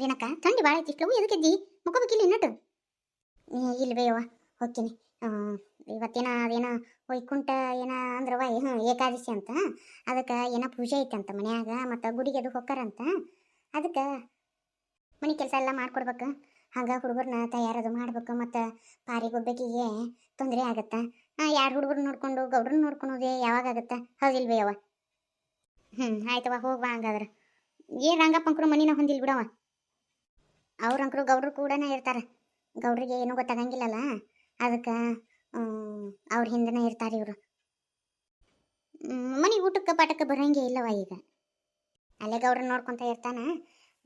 ರೇಣಕ್ಕ ಥಂಡಿ ಭಾಳ ಐತಿ ಇಟ್ಲವು ಎದಕ್ಕಿದ್ದಿ ಮುಖಬೇಕಿಲ್ಲ ಇನ್ನಟ್ಟು? ಇಲ್ವೇ ಯವ್ವ, ಹೋಗ್ತೀನಿ. ಇವತ್ತೇನ, ಅದೇನ ವೈಕುಂಠ ಏನ ಅಂದ್ರವ ಹ್ಞೂ ಏಕಾದಶಿ ಅಂತ. ಅದಕ್ಕೆ ಏನೋ ಪೂಜೆ ಐತೆ ಅಂತ ಮನ್ಯಾಗ, ಮತ್ತು ಗುಡಿಗೆ ಅದು ಹೊಕ್ಕಾರಂತ ಅದಕ್ಕೆ ಮನೆ ಕೆಲಸ ಎಲ್ಲ ಮಾಡ್ಕೊಡ್ಬೇಕು. ಹಂಗೆ ಹುಡುಗರನ್ನ ತಯಾರದು ಮಾಡ್ಬೇಕು. ಮತ್ತು ಪಾರಿಗೊಬ್ಬಕಿಗೆ ತೊಂದರೆ ಆಗತ್ತೆ. ಯಾರು ಹುಡುಗರು ನೋಡ್ಕೊಂಡು, ಗೌಡ್ರನ್ನ ನೋಡ್ಕೊಳೋದೇ ಯಾವಾಗ ಆಗತ್ತೆ? ಹೌದಿಲ್ವೇ ಯವ್ವ? ಹ್ಞೂ ಆಯ್ತವ ಹೋಗ್ಬಾ ಹಂಗಾದ್ರೆ. ಏನು ರಂಗಪ್ಪಂಕರು ಮನಿನ ಹೊಂದಿಲ್ ಬಿಡವ ಅವ್ರ ಅಂಕರು ಗೌಡ್ರು ಕೂಡ ಇರ್ತಾರೆ. ಗೌಡ್ರಿಗೆ ಏನೂ ಗೊತ್ತಾಗಂಗಿಲ್ಲಲ್ಲ. ಅದಕ್ಕೆ ಅವ್ರ ಹಿಂದೆನೇ ಇರ್ತಾರೆ ಇವರು. ಮನೆಗೆ ಊಟಕ್ಕೆ ಪಾಠಕ್ಕೆ ಬರೋಂಗೆ ಇಲ್ಲವ ಈಗ. ಅಲ್ಲೇ ಗೌಡ್ರ ನೋಡ್ಕೊತ ಇರ್ತಾನ.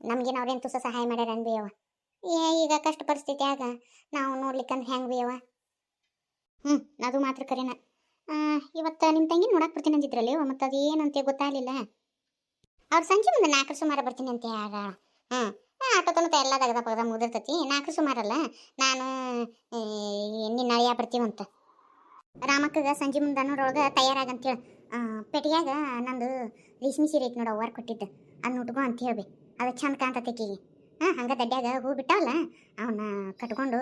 ನಮ್ಗೇನು ಅವ್ರೇನು ತುಸ ಸಹಾಯ ಮಾಡ್ಯಾರ ಅನ್ಬೇಯವ ಏ, ಈಗ ಕಷ್ಟ ಪರಿಸ್ಥಿತಿಯಾಗ ನಾವು ನೋಡ್ಲಿಕ್ಕಂದ್ರೆ ಹೆಂಗೆ ಬೇಯವ ಹ್ಞೂ ಅದು ಮಾತ್ರ ಕರೆನ. ಇವತ್ತು ನಿಮ್ಮ ತಂಗಿ ನೋಡಕ್ಕೆ ಬರ್ತೀನಿ ಅಂದಿದ್ರಲ್ಲಿ ಮತ್ತು ಅದು ಏನಂತೆ ಗೊತ್ತಾಗಲಿಲ್ಲ. ಅವ್ರು ಸಂಜೆ ಮುಂದೆ ನಾಲ್ಕರ ಸುಮಾರು ಬರ್ತೀನಿ ಅಂತ ಯಾರ? ಹ್ಞೂ ಆಟೋ ತನಕ ಎಲ್ಲ ತೆಗೆದ ಪಗದ ನಾಲ್ಕು ಸುಮಾರಲ್ಲ. ನಾನು ನಿನ್ನ ಅಳಿಯ ಬರ್ತೀವಂತ ರಾಮಕ್ಕಗ ಸಂಜೆ ಮುಂದೆ ಅಂತ ತಯಾರಾಗಂತೇಳಿ ಪೆಟ್ಟಿಗ್ಯಾಗ ನಂದು ರೇಷ್ಮೆ ಸೀರೆ ಐತೆ ನೋಡು ಅವ್ವಾರು ಕೊಟ್ಟಿದ್ದೆ. ಅದನ್ನ ಉಟ್ಕೊ ಅಂತ ಹೇಳ್ಬಿ ಅದು ಚಂದ ಕಾಣ್ತೈತಿ ಆಕಿಗೆ. ಹಾಂ, ಹಂಗೆ ದಡ್ಡ್ಯಾಗ ಹೂ ಬಿಟ್ಟಾವಲ್ಲ ಅವನ್ನ ಕಟ್ಕೊಂಡು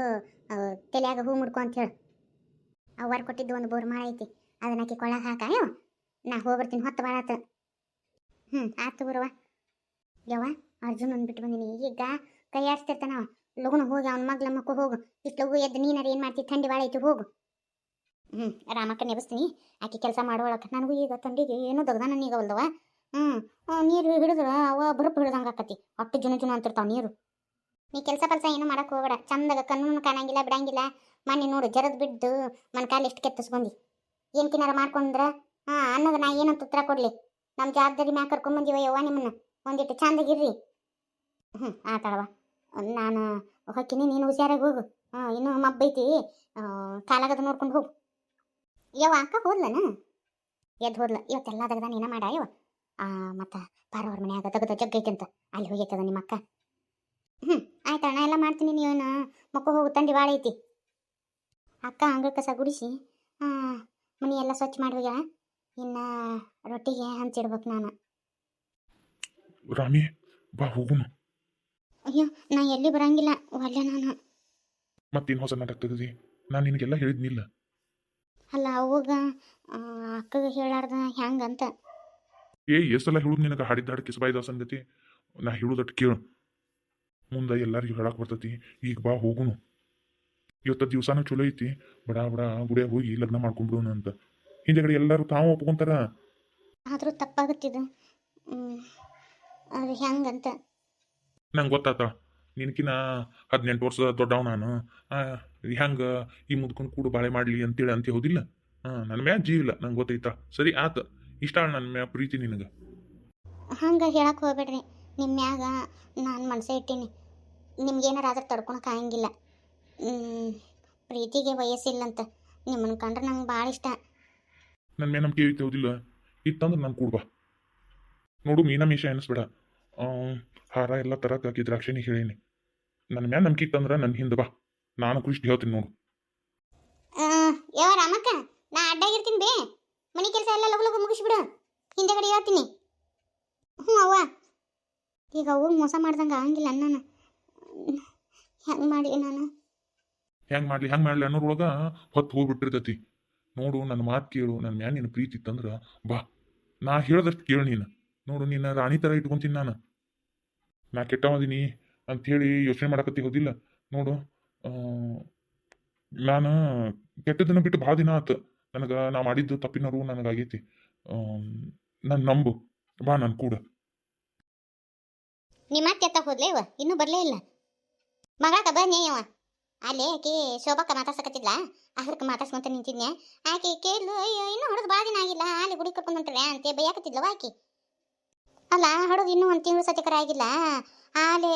ತಲೆಯಾಗ ಹೂ ಮುಡ್ಕೊ ಅಂತ ಹೇಳಿ. ಅವ್ವಾರು ಕೊಟ್ಟಿದ್ದು ಒಂದು ಬೋರ್ ಮಾಳ ಐತಿ. ಅದನ್ನ ಆಕಿ ಕೊಳ್ಳಾಗ ಹಾಕಾಯೋ ನಾ ಹೋಗ್ಬರ್ತೀನಿ, ಹೊತ್ತು ಬಾಳತ ಹ್ಞೂ ಆತು ಬರುವ ಯವ್ವ. ಅರ್ಜುನ್ ಅಂದ್ಬಿಟ್ಟು ಬಂದಿನಿ. ಈಗ ಕೈ ಆಡಿಸ್ತಿರ್ತಾನ ಅವ. ಲಗುನ ಹೋಗಿ ಅವನ ಮಗ್ಲ ಮಕ್ಕ ಹೋಗು. ಇಷ್ಟು ಲಗು ಎದ್ದು ನೀನಾರ ಏನು ಮಾಡ್ತಿ? ಥಂಡಿ ಭಾಳ ಐತಿ, ಹೋಗು. ಹ್ಞೂ ರಾಮಕ್ಕ ನೆಬಸ್ತೀನಿ ಆಕೆ ಕೆಲಸ ಮಾಡೋಳಕ್ಕೆ ನನಗೂ ಈಗ ಥಂಡಿಗೆ ಏನೂ ನೀಗ ನೀಗವಲ್ದವ ಹ್ಞೂ ನೀರು ಹಿಡಿದ್ರೆ ಅವ ಬರಪ್ ಹಿಡ್ದಂಗೆ ಆಕತಿ. ಅಟ್ಟು ಜುನು ಜುನು ಅಂತಿರ್ತಾವ ನೀರು. ನೀ ಕೆಲಸ ಪಲ್ಸ ಏನು ಮಾಡಕ್ಕೆ ಹೋಗಬೇಡ. ಚಂದಾಗ ಕಣ್ಣು ಕಾಣಂಗಿಲ್ಲ, ಬಿಡಂಗಿಲ್ಲ. ಮನೆ ನೋಡು, ಜರದ್ ಬಿದ್ದು ಮನ್ ಕಾಲು ಎಷ್ಟು ಕೆತ್ತಿಸ್ಕೊಂಡಿ ಏನು ತಿನ್ನಾರ ಮಾಡ್ಕೊಂಡ್ರ? ಹಾಂ, ಅನ್ನೋದು ನಾ ಏನಂತ ಉತ್ತರ ಕೊಡಲಿ. ನಮ್ಮ ಜವಾಬ್ದಾರಿ ಮ್ಯಾಗ ಕರ್ಕೊಂಬಂದಿವ ಯವ್ವ ನಿಮ್ಮನ್ನ. ಒಂದಿಟ್ಟು ಚಂದಾಗಿರ್ರಿ ಹ್ಞೂ ಆತಾಳವ ನಾನು ಹೊಕ್ಕಿನಿ ನೀನು ಹುಷಾರಾಗಿ ಹೋಗು. ಹಾಂ ಇನ್ನೂ ಮಬ್ಬೈತಿ ಕಾಲಾಗದ ನೋಡ್ಕೊಂಡು ಹೋಗು. ಯವ್ವ, ಅಕ್ಕ ಹೋದ್ಲನ? ಎದ್ದು ಹೋದ್ಲ. ಇವತ್ತೆಲ್ಲ ತೆಗ್ದ ನೀನ ಮಾಡ ಯಾವ ಮತ್ತು ಪಾರವ್ರ ಮನ್ಯಾಗ ತೆಗ್ದ ಜಗ್ಗೈತಂತ ಅಲ್ಲಿ ಹೋಗೈತದ ನಿಮ್ಮ ಅಕ್ಕ. ಹ್ಞೂ ಆಯ್ತು ಅಣ್ಣ ಎಲ್ಲ ಮಾಡ್ತೀನಿ ನೀವೇನು ಮಕ್ಕ ಹೋಗು ತಂಡಿ ಭಾಳ ಐತಿ. ಅಕ್ಕ ಅಂಗಳ ಕಸ ಗುಡಿಸಿ. ಮನೆ ಎಲ್ಲ ಸ್ವಚ್ಛ ಮಾಡಿ ಹೋಗ್ಯಾಳ. ಇನ್ನು ರೊಟ್ಟಿಗೆ ಹಂಚಿಡ್ಬೇಕು ನಾನು. ರಾಮಿ ಬಾ ಹೋಗುನು. ಅಯ್ಯೋ ನಾ ಎಲ್ಲಿ ಬರಂಗಿಲ್ಲ ಒಲ್ಲೆ ನಾನು. ಮತ್ತೇನು ಹೊಸ ನಾಟಕ ತೆಗದಿ ನಾನು ನಿನಗೆಲ್ಲ ಹೇಳಿದ್ನಿಲ್ಲ. ಅಲ್ಲ ಅವಾಗ ಅಕ್ಕಗೆ ಹೇಳಾರ್ದ ಹೆಂಗಂತ ಏ ಎಷ್ಟೆಲ್ಲ ಹೇಳುದು ನಿನಗೆ? ಹಾಡಿದ್ದಾಡ ಕಿಸಬಾಯ್ದ ಸಂಗತಿ. ನಾ ಹೇಳುದಟ್ಟು ಕೇಳು. ಮುಂದೆ ಎಲ್ಲರಿಗೂ ಹೇಳಕ್ ಬರ್ತೈತಿ. ಈಗ ಬಾ ಹೋಗುನು. ಇವತ್ತ ದಿವಸಾನು ಚಲೋ ಐತಿ. ಬಡ ಬಡ ಗುಡಿಯಾಗ ಹೋಗಿ ಲಗ್ನ ಮಾಡ್ಕೊಂಡ್ಬಿಡೋಣ ಅಂತ. ಹಿಂದೆಗಡೆ ಎಲ್ಲರೂ ತಾವು ಒಪ್ಕೊಂತಾರ? ಆದರೂ ಹ್ಮ್ ಅದು ಹೆಂಗಂತ ನಂಗೆ ಗೊತ್ತಾತ. ನಿನಕಿನ ಹದಿನೆಂಟು ವರ್ಷ ದೊಡ್ಡವ ನಾನು. ಹೆಂಗೆ ಈ ಮುದ್ಕೊಂಡು ಕೂಡು ಬಾಳೆ ಮಾಡಲಿ ಅಂತೇಳಿ ಅಂತ ಹೋದಿಲ್ಲ ಹಾಂ ನನ್ನ ಮ್ಯಾಗ ಜೀವಿಲ್ಲ ನಂಗೆ ಗೊತ್ತೈತ. ಸರಿ ಆತ. ಇಷ್ಟ ನನ್ನ ಮ್ಯಾಗ ಪ್ರೀತಿ ನಿನಗೆ. ಹಂಗೆ ಹೇಳಕ್ಕೆ ಹೋಗ್ಬೇಡ್ರಿ. ನಿಮ್ಮ ಮ್ಯಾಗ ನಾನು ಮನಸ್ಸೇ ಇಟ್ಟೀನಿ. ನಿಮ್ಗೇನಾರ ಆದ್ರೆ ತಡ್ಕೊಳಕ್ಕೆ ಆಗಂಗಿಲ್ಲ. ಪ್ರೀತಿಗೆ ವಯಸ್ಸಿಲ್ಲಂತ. ನಿಮ್ಮನ್ನು ಕಂಡ್ರೆ ನಂಗೆ ಭಾಳ ಇಷ್ಟ. ನನ್ನ ಮೇಲೆ ನಂಬಿಕೆ ಐತೆ ಹೌದಿಲ್ಲ ಇತ್ತಂದ್ರೆ ನಾನು ಕೂಡ್ಬಾ ನೋಡು ಮೀನಾ ಮೀಶ ಎನಿಸ್ಬೇಡ. ಹಾರ ಎಲ್ಲ ತರಕಾಗಿ ದ್ರಾಕ್ಷಿನಿ ಹೇಳೀನಿ. ನನ್ನ ಮ್ಯಾಲ ನಂಬಿಕೆ ಇತ್ತಂದ್ರೆ ನನ್ನ ಹಿಂದೆ ಬಾ. ನಾನು ಖುಷಿ ಹೇಳ್ತೀನಿ ನೋಡು. ಯಾವ ರಾಮಕ್ಕ ನಾ ಅಡ್ಡಾಗಿರ್ತೀನಿ ಬೇ. ಮನೆ ಕೆಲಸ ಎಲ್ಲ ಲಗು ಲಗು ಮುಗಿಸ್ಬಿಡು. ಹಿಂದೆಗಡೆ ಹೇಳ್ತೀನಿ. ಹ್ಞೂ ಅವ್ವ. ಈಗ ಅವು ಮೋಸ ಮಾಡ್ದಂಗೆ ಆಗಂಗಿಲ್ಲ ನಾನು ಹೆಂಗೆ ಮಾಡಲಿ ನಾನು? ಹೆಂಗೆ ಮಾಡಲಿ ಹೆಂಗೆ ಮಾಡಲಿ ಅನ್ನೋರೊಳಗೆ ಹೊತ್ತು ಹೋಗ್ಬಿಟ್ಟಿರ್ತೈತಿ. ನೋಡು ನನ್ನ ಮಾತು ಕೇಳು ನನ್ನ ಮ್ಯಾನ್ ನಿನ್ನ ಪ್ರೀತಿ ಇತ್ತಂದ್ರೆ ಬಾ. ನಾ ಹೇಳ್ದಷ್ಟು ಕೇಳು ನೀನು. ನೋಡು ನಿನ್ನ ರಾಣಿ ಥರ ಇಟ್ಕೊಂತೀನಿ ನಾನು. ನಾ ಕೆಟ್ಟವದೀನಿ ಅಂಥೇಳಿ ಯೋಚನೆ ಮಾಡಕತ್ತಿ ಹೋದಿಲ್ಲ. ನೋಡು ನಾನು ಕೆಟ್ಟದನ್ನ ಬಿಟ್ಟು ಭಾಳ ದಿನ ಆತು. ನನಗೆ ನಾ ಮಾಡಿದ್ದು ತಪ್ಪಿನವರು ನನಗಾಗೈತಿ. ನಾನು ನಂಬು. ಬಾ ನಾನು ಕೂಡ. ನಿಮ್ಮ ಕೆತ್ತ ಹೋದ್ಲೇವ ಇನ್ನೂ ಬರಲೇ ಇಲ್ಲ. ಮಗಳಕ ಬನ್ನಿ ಅವ ಅಲ್ಲಿ ಆಕಿ ಶೋಭಕ್ಕ ಮಾತಾಡ್ಸಕತ್ತಿದ್ಲ? ಅದಕ್ಕೆ ಮಾತಾಡ್ಸ್ಕೊಂತ ನಿಂತಿದ್ನೆ ಆಕೆ ಕೇಳು ಅಯ್ಯೋ, ಇನ್ನೂ ಹೊಡೆದು ಭಾಳ ದಿನ ಆಗಿಲ್ಲ. ಅಲ್ಲಿ ಗುಡಿ ಹೊಂಟ್ರೆ ಅಂತ ಬೈಯಾಕತ್ತಿದ್ಲವ ಆಕಿ? ಅಲ್ಲ, ಹಡೋದು ಇನ್ನೂ ಒಂದು ತಿಂಗಳು ಸತ್ಯಕರ ಆಗಿಲ್ಲ ಆಲೇ,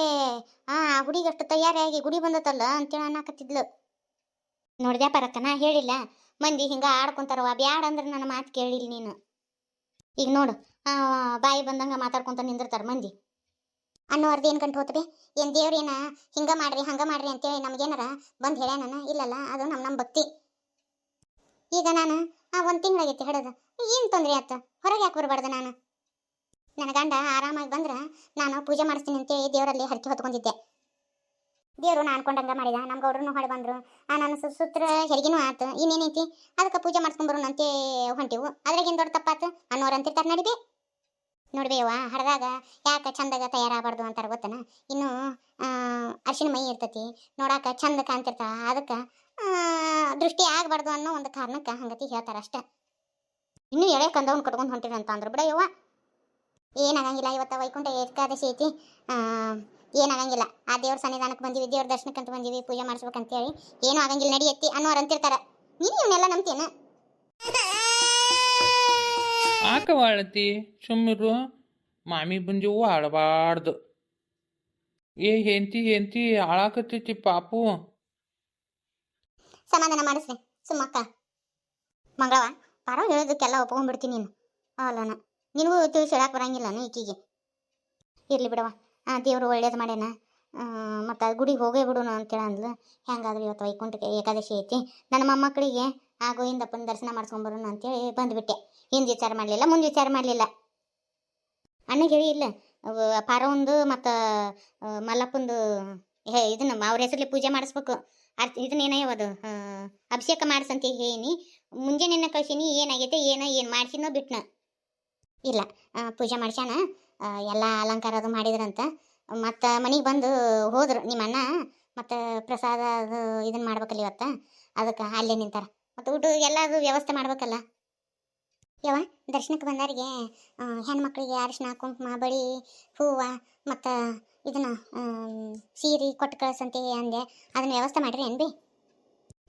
ಆ ಗುಡಿಗೆ ಅಷ್ಟು ತಯಾರಾಗಿ ಗುಡಿ ಬಂದತಲ್ಲ ಅಂತೇಳಿ ಅನ್ನಕತ್ತಿದ್ಲು. ನೋಡಿದ್ಯಾ ಪರಕ್ಕನ ಹೇಳಿಲ್ಲ. ಮಂದಿ ಹಿಂಗ ಆಡ್ಕೊಂತಾರವ ಬ್ಯಾಡ ಅಂದ್ರೆ ನನ್ನ ಮಾತು ಕೇಳಿಲ್ಲ ನೀನು. ಈಗ ನೋಡು ಬಾಯಿ ಬಂದಂಗ ಮಾತಾಡ್ಕೊಂತ ನಿಂದಿರ್ತಾರ ಮಂದಿ. ಅನ್ನೋರ್ದು ಏನು ಕಂಡು ಹೋತಬಿ ಏನು ದೇವ್ರೇನ ಹಿಂಗ ಮಾಡ್ರಿ, ಹಂಗ ಮಾಡ್ರಿ ಅಂತೇಳಿ ನಮ್ಗೇನಾರ ಬಂದು ಹೇಳ್ಯಾನ ಇಲ್ಲಲ್ಲ, ಅದು ನಮ್ಮ ನಮ್ಮ ಭಕ್ತಿ. ಈಗ ನಾನು, ಆ, ಒಂದು ತಿಂಗಳಾಗೈತಿ ಹಿಡದ. ಏನು ತೊಂದರೆ ಆತ ಹೊರಗೆ ಯಾಕೆ ಬರಬಾರ್ದು ನಾನು? ನನ್ನ ಗಂಡ ಆರಾಮಾಗಿ ಬಂದ್ರೆ ನಾನು ಪೂಜೆ ಮಾಡಿಸ್ತೀನಿ ಅಂತೇಳಿ ದೇವರಲ್ಲಿ ಹರಕೆ ಹೊತ್ಕೊಂಡಿದ್ದೆ. ದೇವರು ನಾನು ಅನ್ಕೊಂಡಂಗ ಮಾಡಿದ ನಮ್ಮ ಗೌಡ್ರನು ಬಂದ್ರು. ಆ, ನನ್ನ ಸುತ್ರ ಹೆರಿಗೆನೂ ಆತು. ಇನ್ನೇನೈತಿ? ಅದಕ್ಕೆ ಪೂಜೆ ಮಾಡಿಸ್ಕೊಂಬರೋಣ ಅಂತೇ ಹೊಂಟಿವು. ಅದ್ರಾಗ ಏನು ದೊಡ್ಡ ತಪ್ಪಾತು? ಅನ್ನೋರು ಅಂತಿರ್ತಾರೆ ನಡಿಬೇ. ನೋಡ್ಬೇವ ಹಡ್ದಾಗ ಯಾಕೆ ಚಂದಾಗ ತಯಾರಾಗಬಾರ್ದು ಅಂತಾರೆ ಗೊತ್ತನ? ಇನ್ನು ಅರ್ಶಿನ ಮೈ ಇರ್ತತಿ. ನೋಡಾಕ ಚಂದ ಕಾಣ್ತಿರ್ತಾವ. ಅದಕ್ಕೆ ದೃಷ್ಟಿ ಆಗಬಾರ್ದು ಅನ್ನೋ ಒಂದು ಕಾರಣಕ್ಕೆ ಹಂಗತಿ ಹೇಳ್ತಾರ ಅಷ್ಟೇ. ಇನ್ನು ಎಳೆ ಕಂದವನ್ ಕಟ್ಕೊಂಡು ಹೊಂಟಿರಿ ಅಂತ ಅಂದ್ರು ಬಿಡ ಯವ್ವ. ಏನಾಗಂಗಿಲ್ಲ ಇವತ್ತು ವೈಕುಂಠ ಏಕಾದಶಿ ಐತಿ. ಏನಾಗಂಗಿಲ್ಲ. ಆ ದೇವ್ರ ಸನ್ನಿಧಾನಕ್ಕೆ ಬಂದೀವಿ ದೇವ್ರ ದರ್ಶನಕ್ಕಂತ ಬಂದೀವಿ ಪೂಜೆ ಮಾಡಿಸ್ಬೇಕಂತೇಳಿ. ಏನು ಆಗಂಗಿಲ್ಲ ನಡಿಯತ್ತಿ ಅನ್ನೋರು ಅಂತಿರ್ತಾರೆ. ನೀನು ಇವನ್ನೆಲ್ಲ ನಂಬ್ತೀನ ಆಕವಾಳತಿ ಸುಮ್ಮಿರು ಮಾಮಿ ಬಂಜು ಆಡಬಾರ್ದು ಏ ಹೆಂತಿ ಹೆಂತಿ ಹಾಳಾಕತ್ತೈತಿ ಪಾಪು. ಸಮಾಧಾನ ಮಾಡಿಸ್ರಿ. ಸುಮ್ಮಕ್ಕ. ಮಂಗಳವ ಪರ ಹೇಳೋದಕ್ಕೆಲ್ಲ ಒಪ್ಕೊಂಡ್ಬಿಡ್ತೀನಿ ನೀನು. ಅಲ್ಲನ. ನಿನಗೂ ತಿಳಿಸಿ ಹೇಳಕ್ಕೆ ಬರಂಗಿಲ್ಲನು ಈಕಿಗೆ. ಇರಲಿ ಬಿಡವ ಹಾಂ ದೇವರು ಒಳ್ಳೇದು ಮಾಡ್ಯಾನ. ಮತ್ತು ಗುಡಿಗೆ ಹೋಗೇ ಬಿಡೋಣ ಅಂತೇಳಿ ಅಂದ್ಲು ಹೆಂಗಾದ್ರೂ ಇವತ್ತು ವೈಕುಂಠಕ್ಕೆ ಏಕಾದಶಿ ಐತಿ. ನನ್ನ ಮೊಮ್ಮಕ್ಕಳಿಗೆ ಆ ಗೋವಿಂದಪ್ಪನ ದರ್ಶನ ಮಾಡ್ಸ್ಕೊಂಬರೋಣ ಅಂತೇಳಿ ಬಂದುಬಿಟ್ಟೆ. ಹಿಂದೆ ವಿಚಾರ ಮಾಡಲಿಲ್ಲ, ಮುಂದೆ ವಿಚಾರ ಮಾಡಲಿಲ್ಲ. ಅಣ್ಣಗೆ ಹೇಳಿ ಇಲ್ಲ. ಪಾರವಂದು ಮತ್ತು ಮಲ್ಲಪ್ಪಂದು ಹೇ, ಇದನ್ನ ಅವ್ರ ಹೆಸರಲ್ಲಿ ಪೂಜೆ ಮಾಡಿಸ್ಬೇಕು. ಅರ್ಥ ಇದನ್ನೇನ ಅದು ಅಭಿಷೇಕ ಮಾಡಿಸಂತ ಹೇಳಿ ಮುಂಜಾನೆ ಕಳ್ಸೀನಿ, ಏನಾಗೈತೆ, ಏನೋ, ಏನು ಮಾಡ್ಸಿನೋ ಬಿಟ್ನ. ಇಲ್ಲ ಪೂಜೆ ಮಾಡ್ಸ್ಯಾನ ಎಲ್ಲ ಅಲಂಕಾರ ಅದು ಮಾಡಿದ್ರಂತ. ಮತ್ತು ಮನೆಗೆ ಬಂದು ಹೋದ್ರು, ನಿಮ್ಮ ಅಣ್ಣ, ಮತ್ತು ಪ್ರಸಾದ ಅದು ಇದನ್ನ ಮಾಡ್ಬೇಕಲ್ಲ ಇವತ್ತು, ಅದಕ್ಕೆ ಅಲ್ಲೇ ನಿಂತಾರ. ಮತ್ತು ಊಟ ಎಲ್ಲದು ವ್ಯವಸ್ಥೆ ಮಾಡ್ಬೇಕಲ್ಲ. ಯಾವ ದರ್ಶನಕ್ಕೆ ಬಂದವರಿಗೆ ಹೆಣ್ಮಕ್ಳಿಗೆ ಅರಿಶಿನ, ಕುಂಕುಮ, ಬಳಿ ಹೂವು, ಮತ್ತು ಇದನ್ನ ಸೀರೆ, ಕೊಟ್ಟು ಕಳ್ಸಂತೆ ಅಂದೆ. ಅದನ್ನ ವ್ಯವಸ್ಥೆ ಮಾಡಿರಿ ಏನು ಬಿ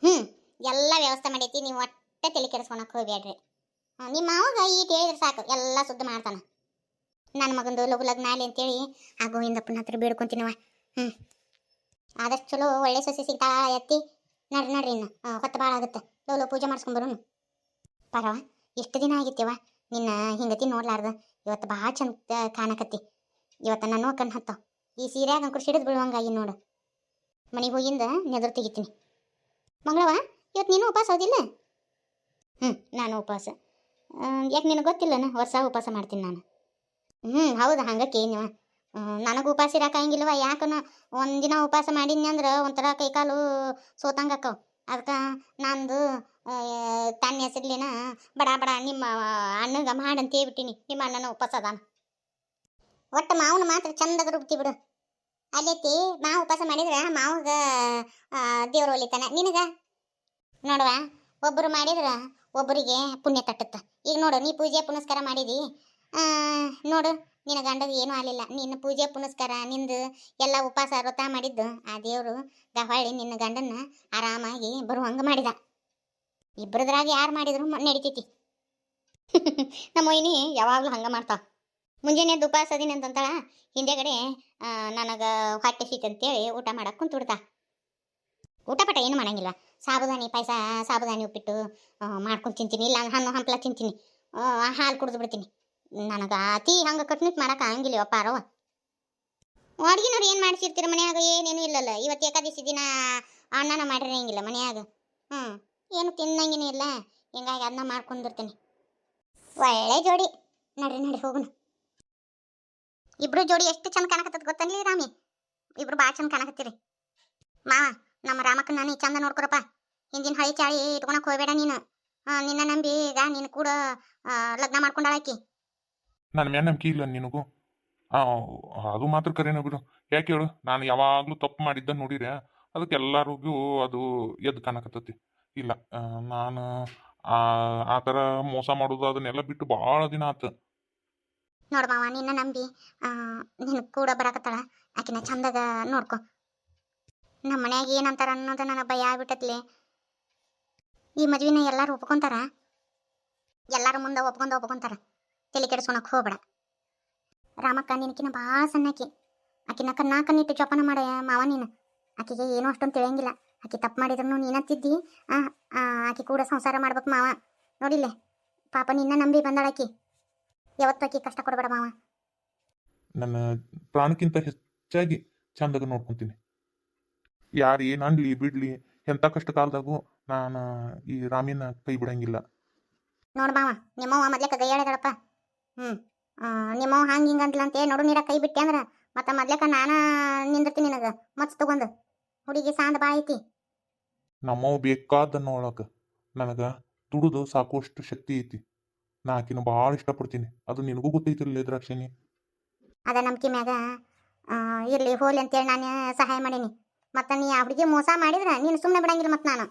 ಹ್ಞೂ ಎಲ್ಲ ವ್ಯವಸ್ಥೆ ಮಾಡೈತಿ, ನೀವು ಒಟ್ಟೆ ತಲೆ ಕೆಡಿಸ್ಕೊಳಕ್ಕೆ ಹೋಗ್ಬೇಡ್ರಿ ನಿಮ್ಮ ಮಾವಾಗ ಈಟ್ ಹೇಳಿದ್ರೆ ಸಾಕು, ಎಲ್ಲ ಶುದ್ಧ ಮಾಡ್ತಾನ. ನನ್ನ ಮಗಂದು ಲಘು ಲಗ್ನ ಆಗಲಿ ಅಂತೇಳಿ ಆ ಗೋವಿಂದಪ್ಪನ ಹತ್ರ ಬೇಡ್ಕೊಂತೀನವ ಹ್ಞೂ ಆದಷ್ಟು ಚಲೋ ಒಳ್ಳೆ ಸಸಿ ಸಿಗ್ತಾ ಎತ್ತಿ ನಡ್ರಿ ನಡ್ರಿ ಇನ್ನು. ಹೊತ್ತು ಭಾಳ ಆಗುತ್ತೆ. ಲೋ ಪೂಜೆ ಮಾಡಿಸ್ಕೊಂಬರೋನು ಪರವ ಎಷ್ಟು ದಿನ ಆಗಿತ್ತೇವ ನಿನ್ನ ಹಿಂಗತಿ ನೋಡ್ಲಾರ್ದ. ಇವತ್ತು ಭಾಳ ಚಂದ ಕಾಣಕತ್ತಿ. ಇವತ್ತು ನನ್ನ ಕಣ್ಣು ಹತ್ತಾವ. ಈ ಸೀರ್ಯಾಗ ಅಂಕುರ್ ಹಿಡಿದು ಬೀಳುವಂಗಾಗಿ ನೋಡು. ಮನೆಗೆ ಹೋಗಿಂದ ನೆದರು ತೆಗಿತೀನಿ. ಮಂಗಳವ ಇವತ್ತು ನೀನು ಉಪವಾಸ ಹೌದಿಲ್ಲ? ಹ್ಞೂ ನಾನು ಉಪವಾಸ ಯಾಕೆ ನಿನಗೆ ಗೊತ್ತಿಲ್ಲನ? ವರ್ಷ ಉಪವಾಸ ಮಾಡ್ತೀನಿ ನಾನು. ಹ್ಞೂ ಹೌದು, ಹಂಗೆ ಕೇಳಿನವ ನನಗೆ ಉಪವಾಸ ಇರೋಕ್ಕಾಗಿಲ್ವ ಯಾಕನ ಒಂದಿನ ಉಪವಾಸ ಮಾಡೀನಿ ಅಂದ್ರೆ ಒಂಥರ ಕೈಕಾಲು ಸೋತಂಗೆ ಆಕ್ಕವು ಅದಕ್ಕೆ ನಂದು ತನ್ನ ಹೆಸರ್ಲಿನ ಬಡ ಬಡ ನಿಮ್ಮ ಅಣ್ಣಗೆ ಮಾಡಂತ ಹೇಳ್ಬಿಟ್ಟಿನಿ, ನಿಮ್ಮ ಅಣ್ಣನ ಉಪವಾಸ ಅದಾನ. ಒಟ್ಟು ಮಾವನ ಮಾತ್ರ ಚಂದಾಗ ರುಬ್ತಿ ಬಿಡು. ಅಲ್ಲೈತಿ, ಮಾವು ಉಪವಾಸ ಮಾಡಿದ್ರೆ ಮಾವಗ ದೇವ್ರು ಒಲಿತಾನೆ. ನಿನಗ? ನೋಡುವ ಒಬ್ಬರು ಮಾಡಿದ್ರ ಒಬ್ಬರಿಗೆ ಪುಣ್ಯ ತಟ್ಟುತ್ತ. ಈಗ ನೋಡು, ನೀ ಪೂಜೆ ಪುನಸ್ಕಾರ ಮಾಡಿದಿ. ನೋಡು, ನಿನ್ನ ಗಂಡಗೆ ಏನೂ ಆಗಲಿಲ್ಲ. ನಿನ್ನ ಪೂಜೆ ಪುನಸ್ಕಾರ, ನಿಂದು ಎಲ್ಲ ಉಪವಾಸ ವ್ರತ ಮಾಡಿದ್ದು. ಆ ದೇವರು ಗವಾಳಿ ನಿನ್ನ ಗಂಡನ್ನ ಆರಾಮಾಗಿ ಬರುವಂಗೆ ಮಾಡಿದ. ಇಬ್ಬರದ್ರಾಗ ಯಾರು ಮಾಡಿದ್ರು ನಡಿತೈತಿ. ನಮ್ಮ ಮೊಯ್ನಿ ಯಾವಾಗಲೂ ಹಂಗೆ ಮಾಡ್ತಾವ ಮುಂಜಾನೆ ಉಪವಾಸ ಅದೀನಿ ಅಂತಂತಾಳ. ಹಿಂದೆಗಡೆ ನನಗೆ ಹೊಟ್ಟೆ ಸೀಟ್ ಅಂತೇಳಿ ಊಟ ಮಾಡಕ್ಕೆ ಕುಂತ್ಬಿಡ್ತಾ ಊಟ ಪಟ ಏನು ಮಾಡಂಗಿಲ್ಲ. ಸಾಬುದಾನಿ ಪಾಯಸ ಸಾಬುದಾನಿ ಉಪ್ಪಿಟ್ಟು ಮಾಡ್ಕೊಂಡು ತಿಂತೀನಿ. ಇಲ್ಲ ಹಣ್ಣು, ಹಂಪ್ಲ ತಿಂತೀನಿ. ಹಾಲು ಕುಡಿದು ಬಿಡ್ತೀನಿ. ನನಗೆ ಅತಿ ಹಂಗೆ ಕಟ್ನಿಟ್ ಮಾಡೋಕೆ ಆಗಂಗಿಲ್ಲ ಪಾರವ ಅಡ್ಗೆ ನೋಡಿ ಏನು ಮಾಡಿಸಿರ್ತೀರ ಮನ್ಯಾಗ? ಏನೇನು ಇಲ್ಲಲ್ಲ. ಇವತ್ತು ಏಕಾದಶಿ ದಿನ ಅನ್ನನ ಮಾಡಿರಂಗಿಲ್ಲ ಮನ್ಯಾಗ. ಹ್ಞೂ ಏನು ತಿನ್ನಂಗಿನೂ ಇಲ್ಲ. ಹಿಂಗಾಗಿ ಅದನ್ನ ಮಾಡ್ಕೊಂಡಿರ್ತೀನಿ ಒಳ್ಳೆ ಜೋಡಿ. ನಡ್ರಿ ನಡ್ರಿ ಹೋಗೋಣ ಇಬ್ರು ಜೋಡಿ ಎಷ್ಟು ಚಂದ ಕಾಣಕತ್ತದ ಗೊತ್ತನ್ಲಿ ರಾಮಿ? ಇಬ್ರು ಭಾಳ ಚಂದ ಕಾಣಕತ್ತೀರಿ. ಮಾವ ನಮ್ಮ ರಾಮಕ್ಕ ನಾನು ಚಂದ ನೋಡ್ಕೊರಪ್ಪ. ಹಿಂದಿನ ಹಳಿ ಚಾಳಿ ಇಟ್ಕೊಳಕ್ ಹೋಗ್ಬೇಡ ನೀನು. ನಿನ್ನ ನಂಬಿ ಈಗ ನೀನು ಕೂಡ ಲಗ್ನ ಮಾಡ್ಕೊಂಡಾಳಾಕಿ ನನ್ನ ಮ್ಯಾನ್ ನಂಬಿಕೆ ಇಲ್ಲ ನಿನಗೂ. ಆ, ಅದು ಮಾತ್ರ ಕರೆನ ಬಿಡು. ಯಾಕೆ ಹೇಳು? ನಾನು ಯಾವಾಗ್ಲೂ ತಪ್ಪು ಮಾಡಿದ್ದ ನೋಡಿರೆ ಅದಕ್ಕೆ ಎಲ್ಲರಿಗೂ ಅದು ಎದ್ದು ಕಾಣಕತ್ತತಿ. ಇಲ್ಲ ನಾನು ಆ ಆತರ ಥರ ಮೋಸ ಮಾಡೋದು ಅದನ್ನೆಲ್ಲ ಬಿಟ್ಟು ಭಾಳ ದಿನ ಆತು. ನೋಡ್ ಮಾವ ನಿನ್ನ ನಂಬಿ ಆ, ನಿನ್ ಕೂಡ ಬರಾಕತ್ತಾಳ. ಆಕಿನ ಚಂದಾಗ ನೋಡ್ಕೊ. ನಮ್ಮ ಮನ್ಯಾಗ ಏನಂತಾರ ಅನ್ನೋದು ನನಗೆ ಭಯ ಆಗ್ಬಿಟ್ಟತ್ಲೆ. ಈ ಮದ್ವಿನ ಎಲ್ಲಾರು ಒಪ್ಕೊಂತಾರ? ಎಲ್ಲಾರು ಮುಂದೆ ಒಪ್ಕೊಂಡ ಒಪ್ಕೊಂತಾರ? ತಲೆ ಕೆಡಿಸ್ಕೊಳಕ್ ಹೋಗ್ಬೇಡ. ರಾಮಕ್ಕ ನಿನಕಿನ ಭಾಳ ಸಣ್ಣಾಕಿ ಆಕಿನ ಕಣ್ಣ ಕಣ್ಣಿಟ್ಟು ಜೋಪಾನ ಮಾಡ ಮಾವ ನೀನು. ಆಕಿಗೆ ಏನೂ ಅಷ್ಟೊಂದು ತಿಳಿಯಂಗಿಲ್ಲ. ಆಕಿ ತಪ್ಪು ಮಾಡಿದ್ರು ನೀನತ್ತಿದ್ದಿ ಆಕಿ ಕೂಡ ಸಂಸಾರ ಮಾಡ್ಬೇಕು ಮಾವ. ನೋಡಿಲ್ಲೆ? ಪಾಪ ನಿನ್ನ ನಂಬಿ ಬಂದಾಳಾಕಿ ಯಾವತ್ತಾಕಿ ಕಷ್ಟ ಕೊಡಬೇಡ ಮಾವ. ನನ್ನ ಪ್ರಾಣಕ್ಕಿಂತ ಹೆಚ್ಚಾಗಿ ಚಂದಾಗ ನೋಡ್ಕೊಂತೀನಿ. ಯಾರು ಏನು ಅನ್ಲಿ ಬಿಡ್ಲಿ ಎಂಥ ಕಷ್ಟ ಕಾಲದಾಗೂ ನಾನು ಈ ರಾಮಿನ ಕೈ ಬಿಡಂಗಿಲ್ಲ. ನೋಡ್ ಮಾವ ನಿಮ್ಮವ್ವ ಮೊದ್ಲೇಕ ಗೈ ಹೇಳಿದಳಪ್ಪ ಹ್ಞೂ ನಿಮ್ಮವ್ವ ಹಂಗೆ ಹಿಂಗೆ ಅಂದ್ಲಂತೆ ನೋಡು ನೀರ ಕೈ ಬಿಟ್ಟೆ ಅಂದ್ರೆ ಮತ್ತೆ ಮೊದ್ಲೇಕ ನಾನ ನಿಂದಿರ್ತೀನಿ ನಿನಗೆ ಮಚ್ಚ ತಗೊಂಡು. ಹುಡುಗಿ ಸಾಂದ್ ಬಾ ಐತಿ. ನಮ್ಮವ್ ಬೇಕಾದ ಒಳಗೆ ನನಗೆ ತುಡುದು ಸಾಕುವಷ್ಟು ಶಕ್ತಿ ಐತಿ. ನಾ ಆಕಿನ ಭಾಳ ಇಷ್ಟಪಡ್ತೀನಿ. ಅದು ನಿನಗೂ ಗೊತ್ತೈತಿರಲ್ಲ ದ್ರಾಕ್ಷಿಣಿ ಅದ ನಂಬಿಕೆ ಮ್ಯಾಗ ಇರ್ಲಿ ಹೋಲಿ ಅಂತೇಳಿ ನಾನು ಸಹಾಯ ಮಾಡೀನಿ. ಮತ್ತು ನೀ ಆ ಹುಡುಗಿ ಮೋಸ ಮಾಡಿದ್ರೆ ನೀನು ಸುಮ್ಮನೆ ಬಿಡಂಗಿಲ್ಲ ಮತ್ತೆ ನಾನು.